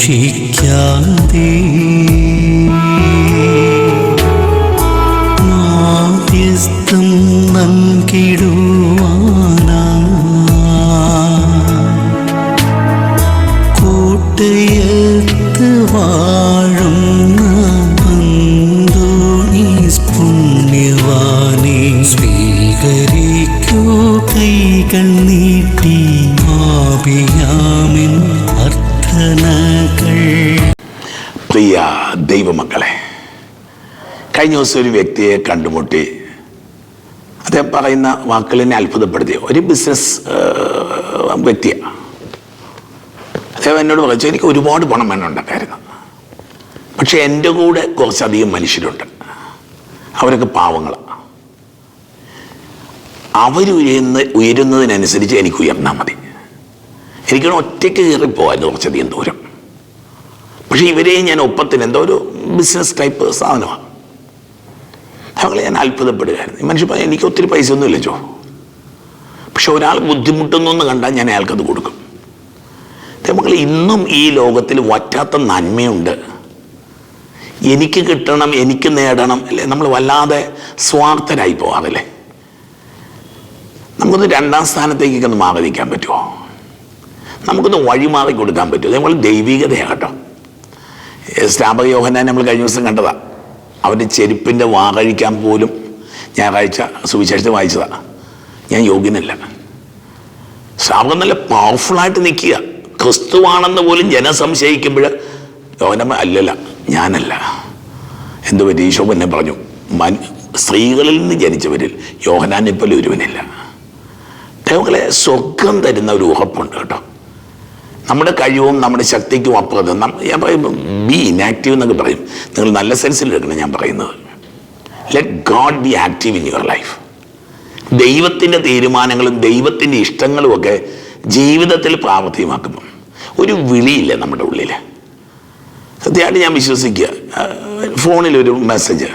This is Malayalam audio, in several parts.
പരീക്ഷിച്ചാലുപേക്ഷിക്കാതെ പ്രിയ ദൈവമക്കളെ കഴിഞ്ഞ ദിവസം ഒരു വ്യക്തിയെ കണ്ടുമുട്ടി. അദ്ദേഹം പറയുന്ന വാക്കുകൾ എന്നെ അത്ഭുതപ്പെടുത്തി. ഒരു ബിസിനസ് വ്യക്തിയാണ് അദ്ദേഹം എന്നോട് പറഞ്ഞു എനിക്ക് ഒരുപാട് പണം വേണമുണ്ടായിരുന്നു പക്ഷെ എന്റെ കൂടെ കുറച്ചധികം മനുഷ്യരുണ്ട്. അവരൊക്കെ പാവങ്ങളാണ് അവരുയരുന്ന ഉയരുന്നതിനനുസരിച്ച് എനിക്ക് ഉയർന്നാൽ മതി. എനിക്കാണ് ഒറ്റയ്ക്ക് കയറിപ്പോവായിരുന്നു കുറച്ചധികം ദൂരം. പക്ഷെ ഇവരെയും ഞാൻ ഒപ്പത്തിന് എന്തോ ഒരു ബിസിനസ് ടൈപ്പ് സാധനമാണ്. അവളെ ഞാൻ അത്ഭുതപ്പെടുകയായിരുന്നു. മനുഷ്യ മനുഷ്യൻ എനിക്ക് ഒത്തിരി പൈസ ഒന്നും ഇല്ലച്ചോ പക്ഷെ ഒരാൾ ബുദ്ധിമുട്ടുന്നു എന്ന് കണ്ടാൽ ഞാൻ അയാൾക്കത് കൊടുക്കും. മക്കൾ ഇന്നും ഈ ലോകത്തിൽ വറ്റാത്ത നന്മയുണ്ട്. എനിക്ക് കിട്ടണം എനിക്ക് നേടണം അല്ലേ? നമ്മൾ വല്ലാതെ സ്വാർത്ഥരായി പോകാറില്ലേ നമുക്കൊന്ന് രണ്ടാം സ്ഥാനത്തേക്കൊക്കെ ഒന്ന് പറ്റുമോ? നമുക്കൊന്ന് വഴിമാറി കൊടുക്കാൻ പറ്റുമോ? നമ്മൾ ദൈവികതയാണ് സ്നാപക യോഹനാൻ നമ്മൾ കഴിഞ്ഞ ദിവസം കണ്ടതാണ് അവന്റെ ചെരുപ്പിന്റെ വാകഴിക്കാൻ പോലും ഞായറാഴ്ച സുവിശേഷത്തെ വായിച്ചതാണ് ഞാൻ യോഗ്യനല്ല. സ്നാപകം നല്ല പവർഫുള്ളായിട്ട് നിൽക്കുക. ക്രിസ്തുവാണെന്ന് പോലും ജനം സംശയിക്കുമ്പോൾ യോഹനമ്മ അല്ലല്ല ഞാനല്ല. എന്തു പറ്റി? ഈശോ എന്നെ പറഞ്ഞു മൻ സ്ത്രീകളിൽ നിന്ന് ജനിച്ചവരിൽ യോഹനാൻ ഇപ്പോൾ ഒരുവനില്ല. ദൈവങ്ങളെ സ്വർഗം തരുന്ന ഒരു ഉറപ്പുണ്ട് കേട്ടോ. നമ്മുടെ കഴിവും നമ്മുടെ ശക്തിക്കും അപ്പുറത്ത് ഞാൻ പറയും ബി ഇനാക്റ്റീവ് എന്നൊക്കെ പറയും. നിങ്ങൾ നല്ല സെൻസിൽ എടുക്കണം ഞാൻ പറയുന്നത്. Let god be active in your life ദൈവത്തിന്റെ തീരുമാനങ്ങളും ദൈവത്തിന്റെ ഇഷ്ടങ്ങളും ഒക്കെ ജീവിതത്തിൽ പ്രാവർത്തികമാക്കുമ്പം. ഒരു വിളിയില്ല നമ്മുടെ ഉള്ളിൽ സത്യമായിട്ട് ഞാൻ വിശ്വസിക്കുക. ഫോണിലൊരു മെസ്സേജ്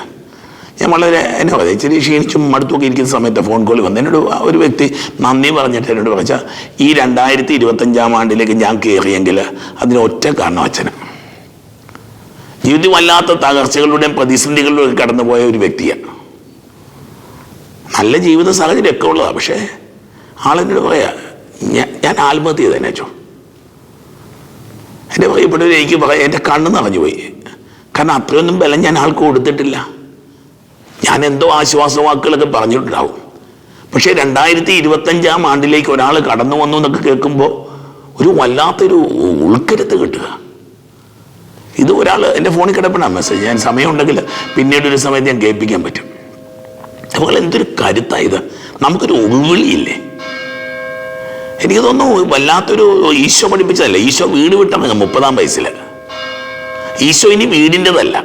ഞാൻ വളരെ എന്നാ പറയുക ഇച്ചിരി ക്ഷീണിച്ചും മടുത്തൊക്കെ ഇരിക്കുന്ന സമയത്ത് ഫോൺ കോൾ വന്നു. എന്നോട് ഒരു വ്യക്തി നന്ദി പറഞ്ഞിട്ട് എന്നോട് പറഞ്ഞാൽ ഈ രണ്ടായിരത്തി ഇരുപത്തഞ്ചാം ആണ്ടിലേക്ക് ഞാൻ കയറിയെങ്കിൽ അതിന് ഒറ്റ കാരണം അച്ഛന്. ജീവിതം വല്ലാത്ത തകർച്ചകളുടെയും പ്രതിസന്ധികളിലൂടെ കടന്നുപോയ ഒരു വ്യക്തിയാണ്. നല്ല ജീവിത സാഹചര്യമൊക്കെ ഉള്ളതാണ് പക്ഷേ ആളെന്നോട് പറയാ ഞാൻ ഞാൻ ആത്മഹത്യ ചെയ്തേനെ അച്ഛോ. എന്റെ പ്രിയപ്പെട്ടവർ എനിക്ക് പറയാം എന്റെ കണ്ണ് നിറഞ്ഞു പോയി കാരണം അത്രയൊന്നും ബലം ഞാൻ ആൾക്ക് കൊടുത്തിട്ടില്ല. ഞാൻ എന്തോ ആശ്വാസവാക്കുകളൊക്കെ പറഞ്ഞിട്ടുണ്ടാവും. പക്ഷേ രണ്ടായിരത്തി ഇരുപത്തഞ്ചാം ആണ്ടിലേക്ക് ഒരാൾ കടന്നു വന്നു എന്നൊക്കെ കേൾക്കുമ്പോൾ ഒരു വല്ലാത്തൊരു ഉൾക്കരുത്ത് കിട്ടുക. ഇത് ഒരാൾ എന്റെ ഫോണിൽ കിടപ്പണ മെസ്സേജ് ഞാൻ സമയമുണ്ടെങ്കിൽ പിന്നീട് ഒരു സമയത്ത് ഞാൻ കേൾപ്പിക്കാൻ പറ്റും. അതുപോലെ എന്തൊരു കരുത്തായത് നമുക്കൊരു ഉൾവിളിയില്ലേ എനിക്ക് തോന്നുന്നു വല്ലാത്തൊരു ഈശോ പഠിപ്പിച്ചതല്ല. ഈശോ വീട് വിട്ടമങ്ങ മുപ്പതാം വയസ്സിൽ ഈശോ ഇനി വീടിന്റെതല്ല.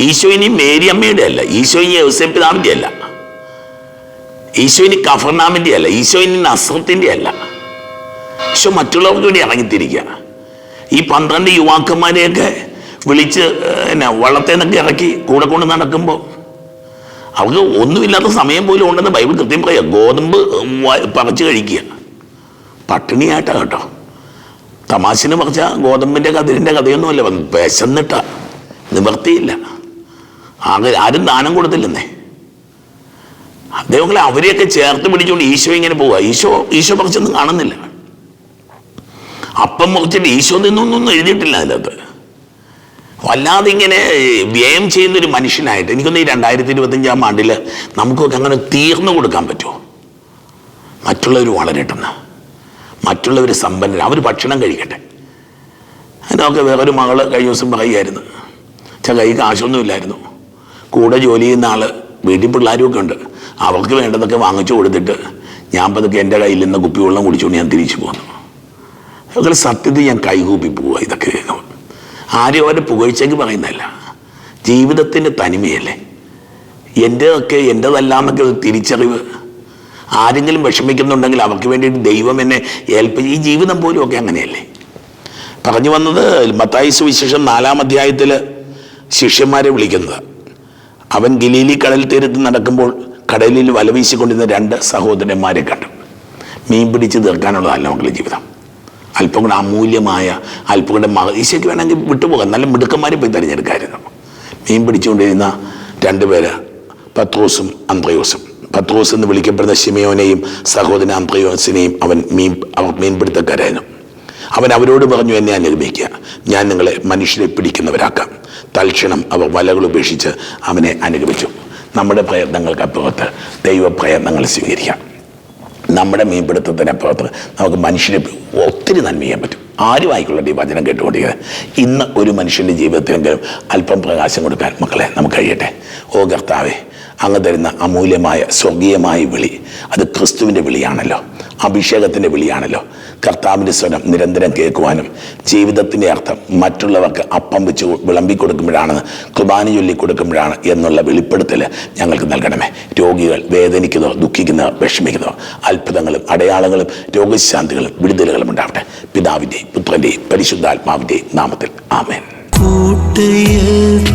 ഈശോ ഇനി മേരി അമ്മയുടെ അല്ല. ഈശോ ഇനി ഔസേപ്പിതാവിന്റെ അല്ല. ഈശോ ഇനി കഫർനാമിന്റെ അല്ല. ഈശോ ഇനി നസ്രത്തിന്റെ അല്ല. ഈശോ മറ്റുള്ളവർക്ക് വേണ്ടി ഇറങ്ങിത്തിരിക്കുക. ഈ പന്ത്രണ്ട് യുവാക്കന്മാരെയൊക്കെ വിളിച്ച് എന്നാ വള്ളത്തെ നിന്നൊക്കെ ഇറക്കി കൂടെ കൊണ്ട് നടക്കുമ്പോൾ അവർക്ക് ഒന്നുമില്ലാത്ത സമയം പോലും ഉണ്ടെന്ന് ബൈബിൾ കൃത്യം പറയാം. ഗോതമ്പ് പറച്ച് പറിച്ച് കഴിക്കുക. പട്ടിണിയായിട്ടാ കേട്ടോ. തമാശന് പറഞ്ഞ ഗോതമ്പിന്റെ കതിരിന്റെ കഥയൊന്നുമല്ല. വിശന്നിട്ട. നിവർത്തിയില്ല. ആകെ ആരും ദാനം കൊടുത്തില്ലെന്നേ. ദൈവങ്ങളെ അവരെയൊക്കെ ചേർത്ത് പിടിച്ചുകൊണ്ട് ഈശോ ഇങ്ങനെ പോവുക ഈശോ ഈശോ പറിച്ചൊന്നും കാണുന്നില്ല. അപ്പം മുറിച്ചിട്ട് ഈശോ നിന്നൊന്നും എഴുതിയിട്ടില്ല അതിനകത്ത്. വല്ലാതെ ഇങ്ങനെ വ്യയം ചെയ്യുന്ന ഒരു മനുഷ്യനായിട്ട് എനിക്കൊന്ന് ഈ രണ്ടായിരത്തി ഇരുപത്തഞ്ചാം ആണ്ടിൽ നമുക്കൊക്കെ അങ്ങനെ തീർന്നു കൊടുക്കാൻ പറ്റുമോ? മറ്റുള്ളവർ വളരട്ടെന്ന് മറ്റുള്ളവർ സമ്പന്നർ അവർ ഭക്ഷണം കഴിക്കട്ടെ. അതിനൊക്കെ വേറൊരു മകൾ കഴിഞ്ഞ ദിവസം പറയുമായിരുന്നു ചെ കൈ കാശൊന്നുമില്ലായിരുന്നു. കൂടെ ജോലി ചെയ്യുന്ന ആൾ വീട്ടിൽ പിള്ളേരും ഒക്കെ ഉണ്ട്. അവർക്ക് വേണ്ടതൊക്കെ വാങ്ങിച്ചു കൊടുത്തിട്ട് ഞാൻ പതുക്കെ എന്റെ കയ്യിൽ നിന്ന് കുപ്പിവെള്ളം കുടിച്ചുകൊണ്ട് ഞാൻ തിരിച്ചു പോന്നു. അതൊക്കെ സത്യത്തിൽ ഞാൻ കൈകൂപ്പി പോവുക ഇതൊക്കെ. കേൾക്കുമ്പോൾ ആരും അവരെ പുകഴ്ചയ്ക്ക് പറയുന്നതല്ല. ജീവിതത്തിന്റെ തനിമയല്ലേ. എന്റെതൊക്കെ എന്റെതല്ലാന്നൊക്കെ തിരിച്ചറിവ് ആരെങ്കിലും വിഷമിക്കുന്നുണ്ടെങ്കിൽ അവർക്ക് വേണ്ടിയിട്ട് ദൈവം എന്നെ ഏൽപ്പിച്ച് ഈ ജീവിതം പോലും ഒക്കെ അങ്ങനെയല്ലേ. പറഞ്ഞു വന്നത് മത്തായി സുവിശേഷം നാലാം അധ്യായത്തിൽ ശിഷ്യന്മാരെ വിളിക്കുന്നത്. അവൻ ഗലീലി കടൽ തീരത്ത് നടക്കുമ്പോൾ കടലിൽ വലവീശിക്കൊണ്ടിരുന്ന രണ്ട് സഹോദരന്മാരെ കണ്ടു. മീൻ പിടിച്ച് തീർക്കാനുള്ളതല്ല മക്കളുടെ ജീവിതം. അല്പം കൂടെ അമൂല്യമായ അല്പം കൂടെ മക വേണമെങ്കിൽ വിട്ടുപോകാം. നല്ല മിടുക്കന്മാരെ പോയി തിരഞ്ഞെടുക്കായിരുന്നു. മീൻ പിടിച്ചുകൊണ്ടിരുന്ന രണ്ടുപേര് പത്രോസും അന്ത്രയോസും. പത്രോസ് എന്ന് വിളിക്കപ്പെടുന്ന ഷിമയോനെയും സഹോദരൻ അന്ത്രയോസിനെയും അവൻ മീൻ അവർ മീൻപിടുത്തക്കാരായിരുന്നു. അവൻ അവരോട് പറഞ്ഞു എന്നെ അനുഗമിക്കുക ഞാൻ നിങ്ങളെ മനുഷ്യരെ പിടിക്കുന്നവരാക്കാം. തൽക്ഷണം അവർ വലകൾ ഉപേക്ഷിച്ച് അവനെ അനുഗമിച്ചു. നമ്മുടെ പ്രയത്നങ്ങൾക്കപ്പുറത്ത് ദൈവ പ്രയത്നങ്ങൾ സ്വീകരിക്കാം. നമ്മുടെ മീൻപിടുത്തത്തിനപ്പുറത്ത് നമുക്ക് മനുഷ്യന് ഒത്തിരി നന്മ ചെയ്യാൻ പറ്റും. ആരും ഈ വചനം കേട്ടുകൊണ്ടിരിക്കുന്നത് ഇന്ന് ഒരു മനുഷ്യന്റെ ജീവിതത്തിലെങ്കിലും അല്പം പ്രകാശം കൊടുക്കാൻ മക്കളെ നമുക്ക് കഴിയട്ടെ. ഓ കർത്താവേ അങ്ങ് തരുന്ന അമൂല്യമായ സ്വർഗീയമായ വിളി അത് ക്രിസ്തുവിന്റെ വിളിയാണല്ലോ. അഭിഷേകത്തിന്റെ വിളിയാണല്ലോ. കർത്താവിന്റെ സ്വരം നിരന്തരം കേൾക്കുവാനും ജീവിതത്തിന്റെ അർത്ഥം മറ്റുള്ളവർക്ക് അപ്പം വെച്ച് വിളമ്പി കൊടുക്കുമ്പോഴാണ് കുർബാന ചൊല്ലി കൊടുക്കുമ്പോഴാണ് എന്നുള്ള വെളിപ്പെടുത്തൽ ഞങ്ങൾക്ക് നൽകണമേ. രോഗികൾ വേദനിക്കുന്നോ ദുഃഖിക്കുന്നോ വിഷമിക്കുന്നോ അത്ഭുതങ്ങളും അടയാളങ്ങളും രോഗശാന്തികളും വിടുതലുകളും ഉണ്ടാവട്ടെ. പിതാവിന്റെയും പുത്രന്റെയും പരിശുദ്ധാത്മാവിന്റെയും നാമത്തിൽ. ആമേൻ. കൂട്ടയത്ത്